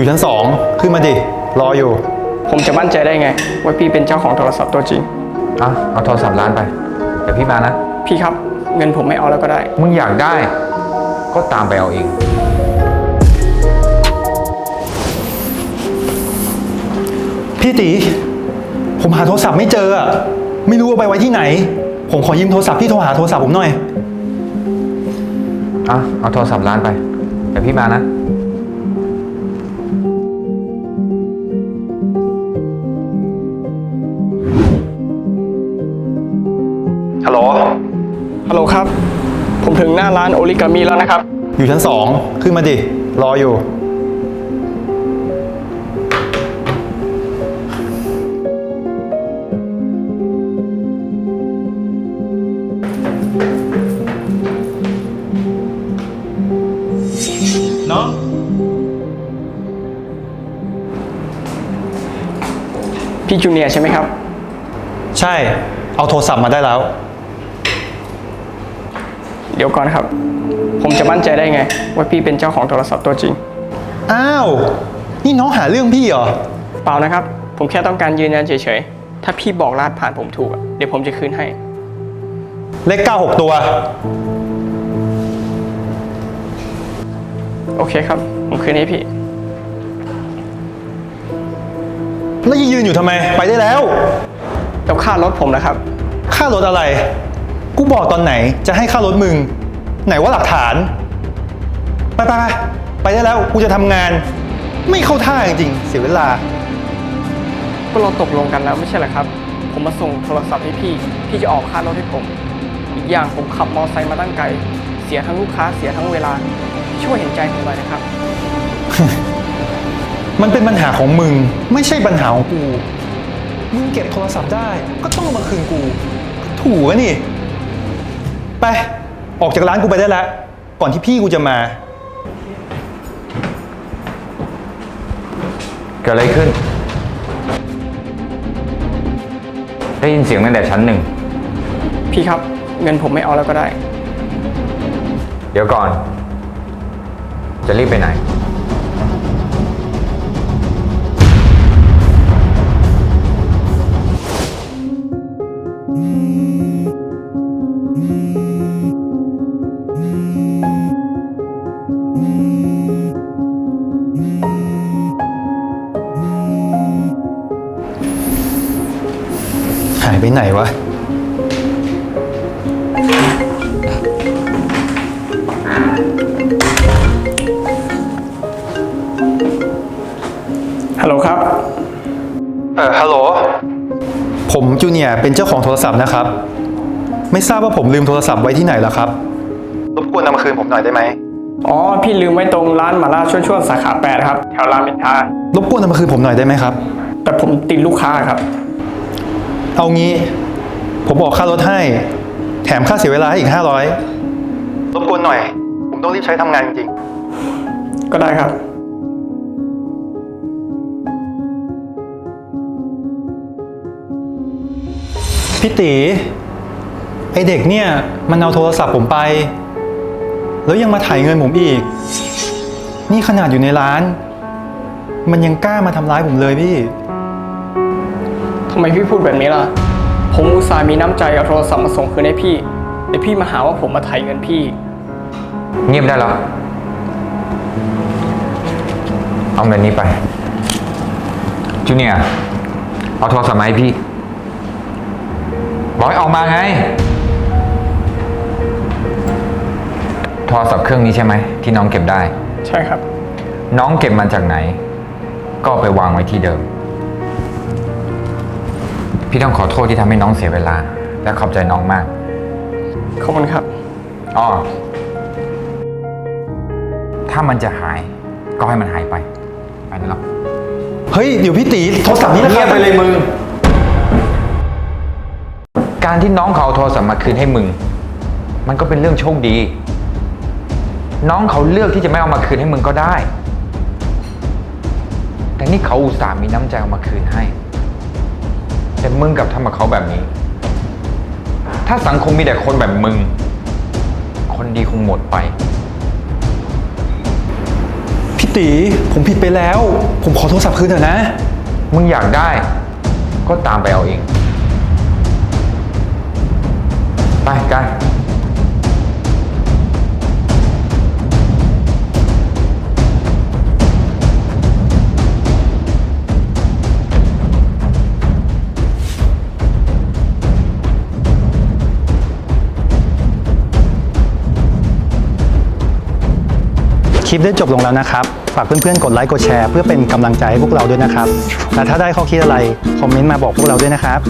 อยู่ชั้นสองขึ้นมาดิรออยู่ผมจะมั่นใจได้ไง ว่าพี่เป็นเจ้าของโทรศัพท์ตัวจริง อะเอาโทรศัพท์ร้านไป เดี๋ยวพี่มานะ พี่ครับ เงินผมไม่เอาแล้วก็ได้ มึงอยากได้ ก็ตามไปเอาเอง พี่ตี ผมหาโทรศัพท์ไม่เจออะไม่รู้ว่าไปไว้ที่ไหน ผมขอยืมโทรศัพท์พี่โทรหาโทรศัพท์ผมหน่อย อะเอาโทรศัพท์ร้านไป เดี๋ยวพี่มานะ ฮัลโหลครับ ผมถึงหน้าร้านโอริกามิแล้วนะครับ อยู่ชั้นสองขึ้นมาดิ รออยู่ น้อง พี่จูเนียร์ใช่ไหมครับ ใช่ เอาโทรศัพท์มาได้แล้วเดี๋ยวก่อนครับ ผมจะมั่นใจได้ไง ว่าพี่เป็นเจ้าของโทรศัพท์ตัวจริง อ้าว นี่น้องหาเรื่องพี่เหรอ เปล่านะครับ ผมแค่ต้องการยืนยันเฉยๆ ถ้าพี่บอกรหัสผ่านผมถูกอะเดี๋ยวผมจะคืนให้ เลขเก้าหกตัว โอเคครับ ผมคืนให้พี่ แล้วยืนอยู่ทำไม ไปได้แล้ว แล้วค่ารถผมนะครับ ค่ารถอะไร กูบอกตอนไหนจะให้ค่ารถมึง ไหนว่าหลักฐาน ไปไปไปไปได้แล้วกูจะทำงาน ไม่เข้าท่าจริงๆเสียเวลา ก็เราตกลงกันแล้วไม่ใช่เหรอครับ ผมมาส่งโทรศัพท์ให้พี่ พี่จะออกค่ารถให้ผม อีกอย่างผมขับมอไซค์มาตั้งไกล เสียทั้งลูกค้าเสียทั้งเวลา ช่วยเห็นใจผมหน่อยนะครับ มันเป็นปัญหาของมึง ไม่ใช่ปัญหาของกู มึงเก็บโทรศัพท์ได้ ก็ต้องเอามาคืนกูก็ถูกอะนี่ ไป ออกจากร้านกูไปได้แล้ว ก่อนที่พี่กูจะมา เกิดอะไรขึ้น ได้ยินเสียงตั้งแต่ชั้นหนึ่ง พี่ครับ เงินผมไม่เอาแล้วก็ได้ เดี๋ยวก่อน จะรีบไปไหน หายไปไหนวะ ฮัลโหลครับ เออฮัลโหล ผมจูเนียร์เป็นเจ้าของโทรศัพท์นะครับ ไม่ทราบว่าผมลืมโทรศัพท์ไว้ที่ไหนแล้วครับ รบกวนนำมาคืนผมหน่อยได้ไหม อ๋อ พี่ลืมไว้ตรงร้านหมาล่าช่วงๆสาขาแปดครับ แถวรามอินทรารบกวนนำมาคืนผมหน่อยได้ไหมครับ แต่ผมติดลูกค้าครับ เอางี้ ผมบอกค่ารถให้ แถมค่าเสียเวลาให้อีกห้าร้อยรบกวนหน่อย ผมต้องรีบใช้ทำงานจริงก็ได้ครับ ๆพี่ตีไอเด็กเนี่ย มันเอาโทรศัพท์ผมไป แล้วยังมาถ่ายเงินผมอีก นี่ขนาดอยู่ในร้าน มันยังกล้ามาทำร้ายผมเลยพี่ทำไมพี่พูดแบบนี้ล่ะ ผมอุตส่าห์มีน้ำใจเอาโทรศัพท์มาส่งคืนให้พี่แต่พี่มาหาว่าผมมาไถ่ายเงินพี่ เงียบได้แล้ว เอาเงินนี้ไป จูเนียร์เอาโทรศัพท์มาให้พี่บอกให้ออกมาไง โทรศัพท์เครื่องนี้ใช่ไหม ที่น้องเก็บได้ ใช่ครับ น้องเก็บมาจากไหน ก็เอาไปวางไว้ที่เดิม พี่ต้องขอโทษที่ทำให้น้องเสียเวลา และขอบใจน้องมาก ขอบคุณครับอ๋อถ้ามันจะหายก็ให้มันหายไป ไปนั่นหรอกเฮ้ย เดี๋ยวพี่ตีโทรศัพท์นี้นะคเงีรัยบบไปเลยมึง การที่น้องเขาเอาโทรศัพท์มาคืนให้มึง มันก็เป็นเรื่องโชคดี น้องเขาเลือกที่จะไม่เอามาคืนให้มึงก็ได้ แต่นี่เขาอุตส่าห์มีน้ำใจเอามาคืนให้ แต่มึงกลับทำกับเขาแบบนี้ ถ้าสังคมมีแต่คนแบบมึง คนดีคงหมดไป พี่ตีตีผมผิดไปแล้ว ผมขอโทรศัพท์คืนเถอะนะ มึงอยากได้ ก็ตามไปเอาเอง ไปกัน ลิปได้จบลงแล้วนะครับ ฝากเพื่อนๆ กดไลค์ กดแชร์ เพื่อเป็นกำลังใจให้พวกเราด้วยนะครับ และถ้าได้ข้อคิดอะไร คอมเมนต์มาบอกพวกเราด้วยนะครับ